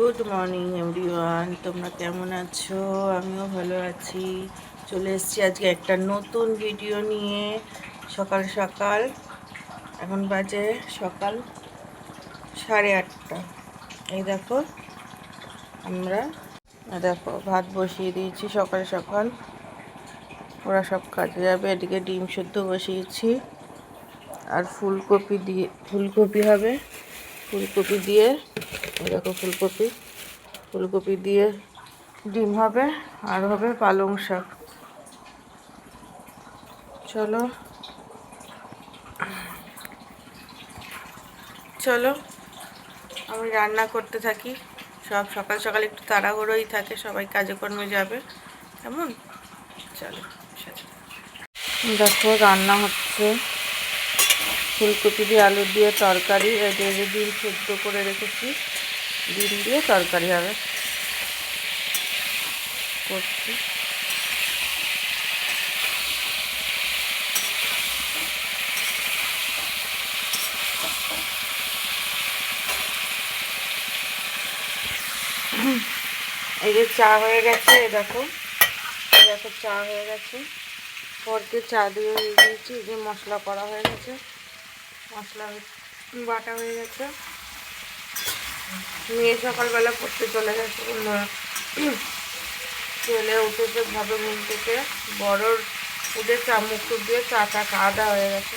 Good morning everyone, তোমরা কেমন আছো? আমিও ভালো আছি। চলে এসেছি আজকে একটা নতুন ভিডিও নিয়ে। সকাল সকাল, এখন বাজে সকাল সাড়ে আটটা। এই দেখো, আমরা দেখো, ভাত বসিয়ে দিয়েছি সকাল সকাল। ওরা সব কাজে যাবে, এদিকে ডিম সেদ্ধ বসিয়েছি। আর ফুলকপি দিয়ে, ফুলকপি হবে। ফুলকপি দিয়ে দেখো ফুলকপি। ফুলকপি দিয়ে ডিম হবে আর হবে পালং শাক। চলো। চলো। আমি রান্না করতে থাকি। সব সকাল সকাল একটু তাড়াহুড়োই থাকে, সবাই কাজে কর্মে যাবে। কেমন? চলো দেখো, রান্না হচ্ছে। ফুলকপি দিয়ে আলু দিয়ে তরকারি যে ডিম সেদ্ধ করে রেখেছি। ডিম দিয়ে তরকারি হবে। করছি। এই যে চা হয়ে গেছে দেখো। দেখো, চা হয়ে গেছে। পরকে চা দিয়ে দিয়েছি, এই যে মশলা করা হয়ে গেছে। মশলা বাটা হয়ে গেছে। মেয়ে সকালবেলা পড়তে চলে গেছে ছেলে উঠেছে ভাবে ঘুম থেকে। বড়র উঠে চা, মুখ দিয়ে চাটা খাওয়া দাওয়া হয়ে গেছে।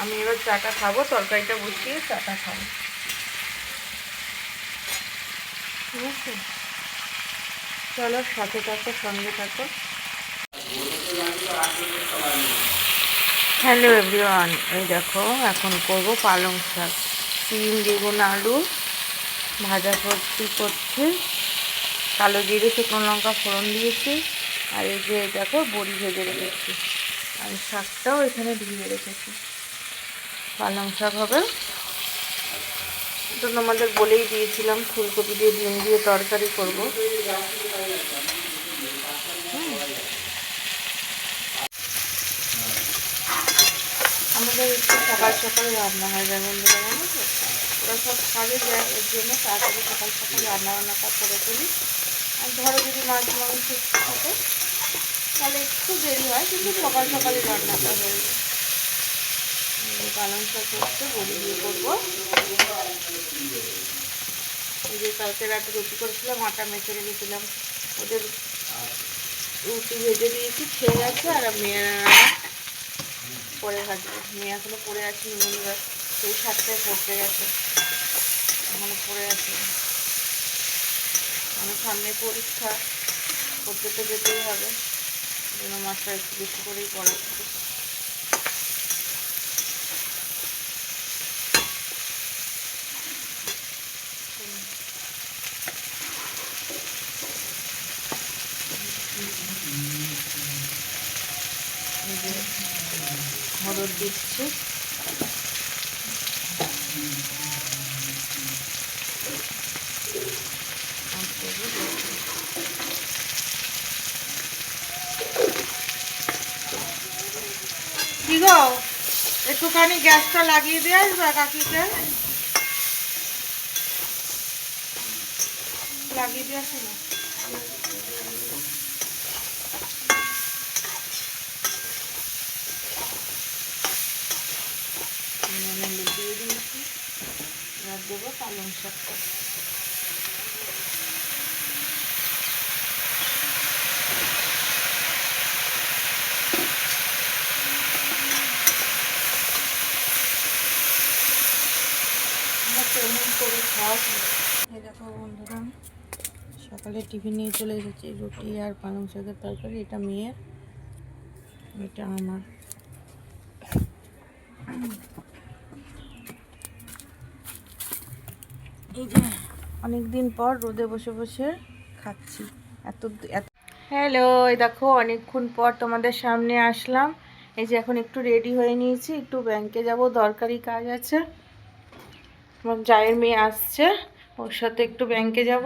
আমি এবার চাটা খাব, তরকারিটা বসিয়ে চাটা খাব। ঠিক আছে চলো সাথে থাকো, সঙ্গে থাকো। হ্যালো এভরিওয়ান, এই দেখো, এখন করব পালং শাক। সিম, বেগুন, আলু ভাজা করছি করছি। কালো জিরে, শুকনো লঙ্কা ফোড়ন দিয়েছি। আর এই যে দেখো, বড়ি ভেজে রেখেছি। আর শাকটাও এখানে ধুয়ে রেখেছি। পালং শাক হবে। তো তোমাদের বলেই দিয়েছিলাম, ফুলকপি দিয়ে ডিম দিয়ে তরকারি করব। আমাদের একটু সকাল সকাল রান্না হয় যেমন বন্ধুরা, জানো ওরা সব কাজে যায় এর জন্য তাড়াতাড়ি সকাল সকাল রান্না বান্নাটা করে ফেলি। আর ধরো যদি মাছ, মাংস থাকে, তাহলে একটু দেরি হয়, কিন্তু সকাল সকালই রান্নাটা হয়ে যায়। পালং শাক করতে বলি দিয়ে করব। যে কালকে রাতে রুটি করেছিলাম, আটা মেখে রেখেছিলাম। ওদের রুটি ভেজে দিয়েছি, খেয়ে গেছে, আর মেয়েরা পরে থাকবে মেয়ে এখনও পড়ে আছে সেই সাতটায় পড়তে গেছে। এখনও পড়ে আছে। আমার সামনে পরীক্ষা করতে তো যেতেই হবে জন্য মাস্টার একটু বেশি করেই পড়াচ্ছে হলুদ দিচ্ছি। কি একটুখানি গ্যাসটা লাগিয়ে দিয়ে আসবা কাকিকে? লাগিয়ে দিয়ে আসো না। দিয়ে দিয়েছি। দেবো পালং শাকটা আমরা কেমন করে খাওয়া এই সকালে টিফিন নিয়ে চলে এসেছি, রুটি আর পালং শাকের তরকারি, এটা মেয়ের, এটা আমার। এই যে অনেক দিন পর রোদে বসে বসে খাচ্ছি, এত এত হ্যালো, এই দেখো, অনেকক্ষণ পর তোমাদের সামনে আসলাম। এই যে এখন একটু রেডি হয়ে নিয়েছি, একটু ব্যাংকে যাব, দরকারি কাজ আছে। আমার জায়ের মেয়ে আসছে, ওর সাথে একটু ব্যাংকে যাব।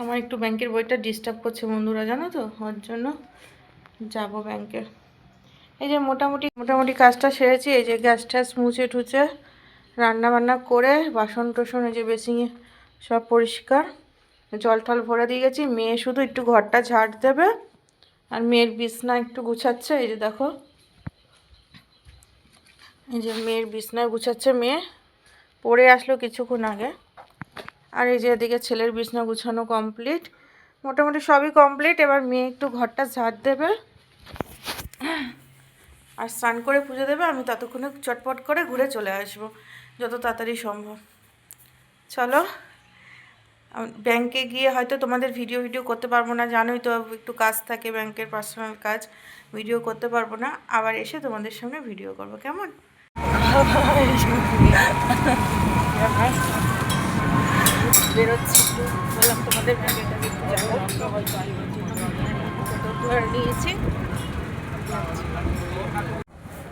আমার একটু ব্যাংকের বইটা ডিস্টার্ব করছে বন্ধুরা, জানো তো? ওর জন্য যাব ব্যাংকে এই যে মোটামুটি মোটামুটি কাজটা সেরেছি, এই যে গ্যাস ট্যাস মুছে টুছে রান্না বান্না করে, বাসন টোসন, এই যে বেসিংয়ে সব পরিষ্কার। জল টল ভরে দিয়ে গেছি, মেয়ে শুধু একটু ঘরটা ঝাড় দেবে, আর মেয়ের বিছনা একটু গুছাচ্ছে, এই যে দেখো। এই যে মেয়ের বিছনা গুছাচ্ছে মেয়ে, পড়ে আসলো কিছুক্ষণ আগে। আর এই যে এদিকে ছেলের বিছনা গুছানো কমপ্লিট মোটামুটি সবই কমপ্লিট এবার মেয়ে একটু ঘরটা ঝাড় দেবে, আর স্নান করে পুজো দেবে। আমি ততক্ষণে চটপট করে ঘুরে চলে আসব, যত তাড়াতাড়ি সম্ভব। চলো ব্যাংকে গিয়ে হয়তো তোমাদের ভিডিও ভিডিও করতে পারব না, জানোই তো একটু কাজ থাকে ব্যাংকের পার্সোনাল কাজ ভিডিও করতে পারব না। আবার এসে তোমাদের সামনে ভিডিও করব, কেমন?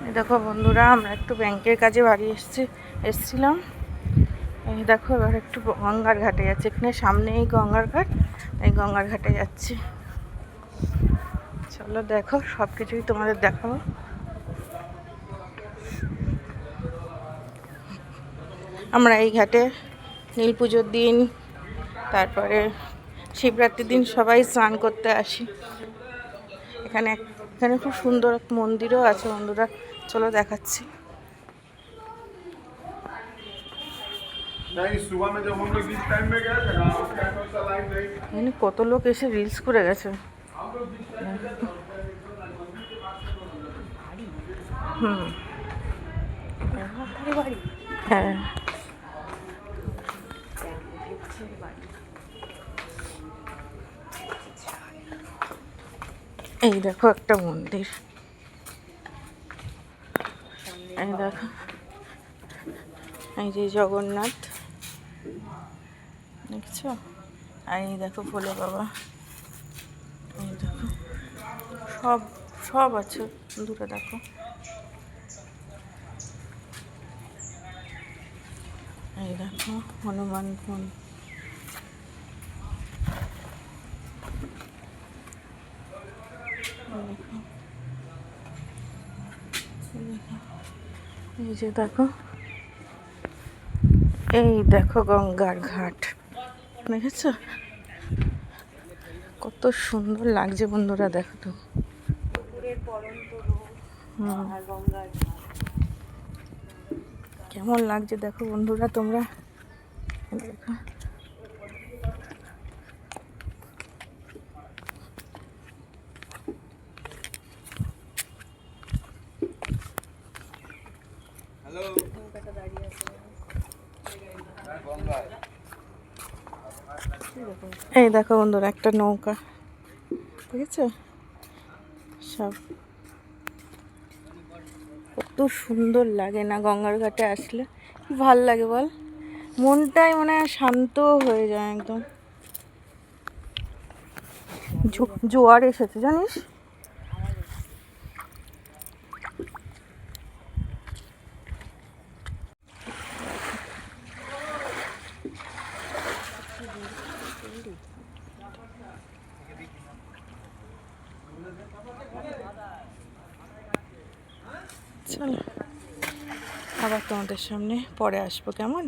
এই দেখো বন্ধুরা, আমরা একটু ব্যাংকের কাজে বাড়ি এসছি, এসছিলাম। এই দেখো, এবার একটু গঙ্গার ঘাটে যাচ্ছি। এখানে সামনেই গঙ্গার ঘাট, এই গঙ্গার ঘাটে যাচ্ছি। চলো দেখো সব কিছুই তোমাদের দেখাবো। আমরা এই ঘাটে নীল পুজোর দিন তারপরে শিবরাত্রির দিন সবাই স্নান করতে আসি। এখানে এখানে খুব সুন্দর এক মন্দিরও আছে বন্ধুরা চলো দেখাচ্ছি। কত লোক এসে রিলস করে গেছে। হুম। হ্যাঁ। এই দেখো একটা মন্দির। এই দেখো। এই যে জগন্নাথ। দেখছ? আর এই দেখো ভোলে বাবা। এই দেখো। সব সব আছে। দূরে দেখো। এই দেখো, হনুমান এই। যে দেখো। এই দেখো গঙ্গার ঘাট। দেখেছ? কত সুন্দর লাগছে বন্ধুরা, দেখো তো। কেমন লাগছে দেখো বন্ধুরা তোমরা। দেখো। এই দেখো বন্ধুরা, একটা নৌকা। ঠিক আছে সব। কত সুন্দর লাগে না গঙ্গার ঘাটে আসলে। ভালো লাগে বল? মনটাই মানে শান্ত হয়ে যায় একদম। জোয়ার এসেছে, জানিস? চলো আবার তোমাদের সামনে পরে আসব, কেমন?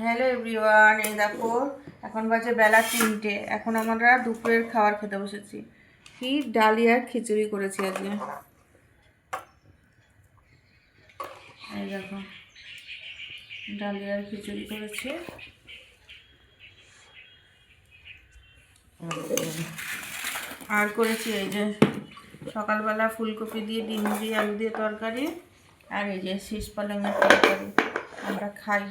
হ্যালো এভরিওয়ান এই দেখো, এখন বাজে বেলা তিনটে। এখন আমরা দুপুরের খাবার খেতে বসেছি। কি ডালিয়ার খিচুড়ি করেছি আজকে। এই দেখো ডালিয়ার খিচুড়ি করেছি। আর করেছি এই যে, সকালবেলা ফুলকপি দিয়ে, ডিম দিয়ে, আলু দিয়ে তরকারি। আর এই যে শীষ পালংয়ের তরকারি আমরা খাই।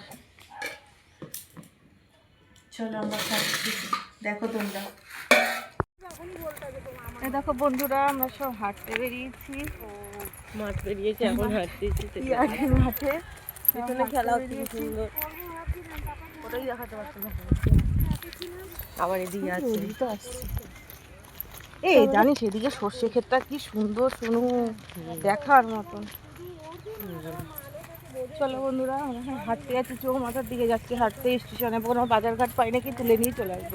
চলো আমরা খাচ্ছি দেখো তোমরা। দেখো বন্ধুরা আমরা সব হাঁটতে বেরিয়েছি। মাঠ বেরিয়েছে এখন হাঁটতেছি ইয়ার্ডের মাঠে। পিছনে খেলা হচ্ছে কি সুন্দর। ওটাই দেখাতে পারছি না। আবার এদিকে আছে। তো আসছে। এই জানিস এদিকে সর্ষে ক্ষেতটা কি সুন্দর শুনু। দেখার মতন। চলো বন্ধুরা আমরা হাঁটতে যাচ্ছি চোখ মাথার দিকে যাচ্ছি হাঁটতে স্টেশনে। কোনো বাজার ঘাট পাই নাকি তুলে নিয়ে চলে আসব।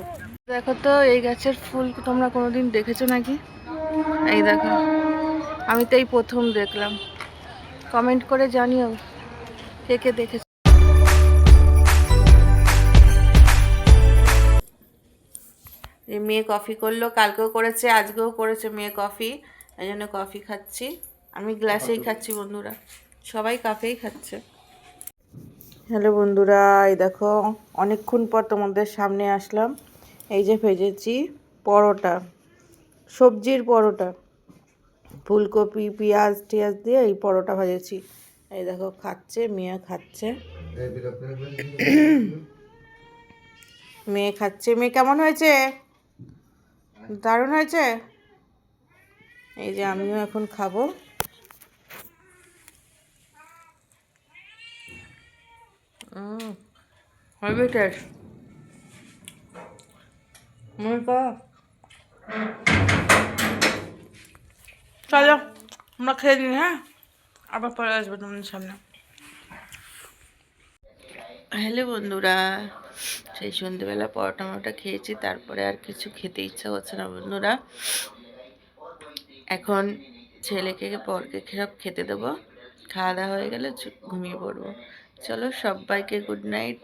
দেখো তো এই গাছের ফুল তোমরা কোনোদিন দেখেছ নাকি? এই দেখো আমি তো এই প্রথম দেখলাম। কমেন্ট করে জানিও কে কে দেখেছ এই মেয়ে কফি করল কালকেও করেছে আজকেও করেছে মেয়ে কফি। এই জন্য কফি খাচ্ছি। আমি গ্লাসেই খাচ্ছি বন্ধুরা। সবাই কাফেই খাচ্ছে। হ্যালো বন্ধুরা, এই দেখো, অনেকক্ষণ পর তোমাদের সামনে আসলাম। এই যে ভেজেছি পরোটা, সবজির পরোটা। ফুলকপি, পেঁয়াজ টিয়াজ দিয়ে এই পরোটা ভেজেছি। এই দেখো, খাচ্ছে, মেয়ে খাচ্ছে। মেয়ে খাচ্ছে। মেয়ে কেমন হয়েছে? দারুণ হয়েছে? এই যে আমিও এখন খাব। Mm. Heavy taste. মুরগা চলো, আমরা খেয়ে নিই হ্যাঁ? আবার পরে আসব তোমাদের সামনে। হ্যালো বন্ধুরা, সেই সন্ধ্যেবেলা পরোটা মরোটা খেয়েছি, তারপরে আর কিছু খেতে ইচ্ছা করছে না বন্ধুরা। এখন ছেলেকে পরকে সব খেতে দেবো। খাওয়া দাওয়া হয়ে গেলে ঘুমিয়ে পড়ব। চলো সবাইকে গুড নাইট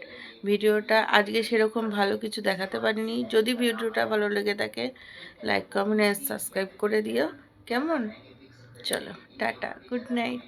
ভিডিওটা আজকে সেরকম ভালো কিছু দেখাতে পারিনি। যদি ভিডিওটা ভালো লেগে থাকে লাইক কমেন্ট সাবস্ক্রাইব করে দিও। কেমন? চলো, টাটা গুড নাইট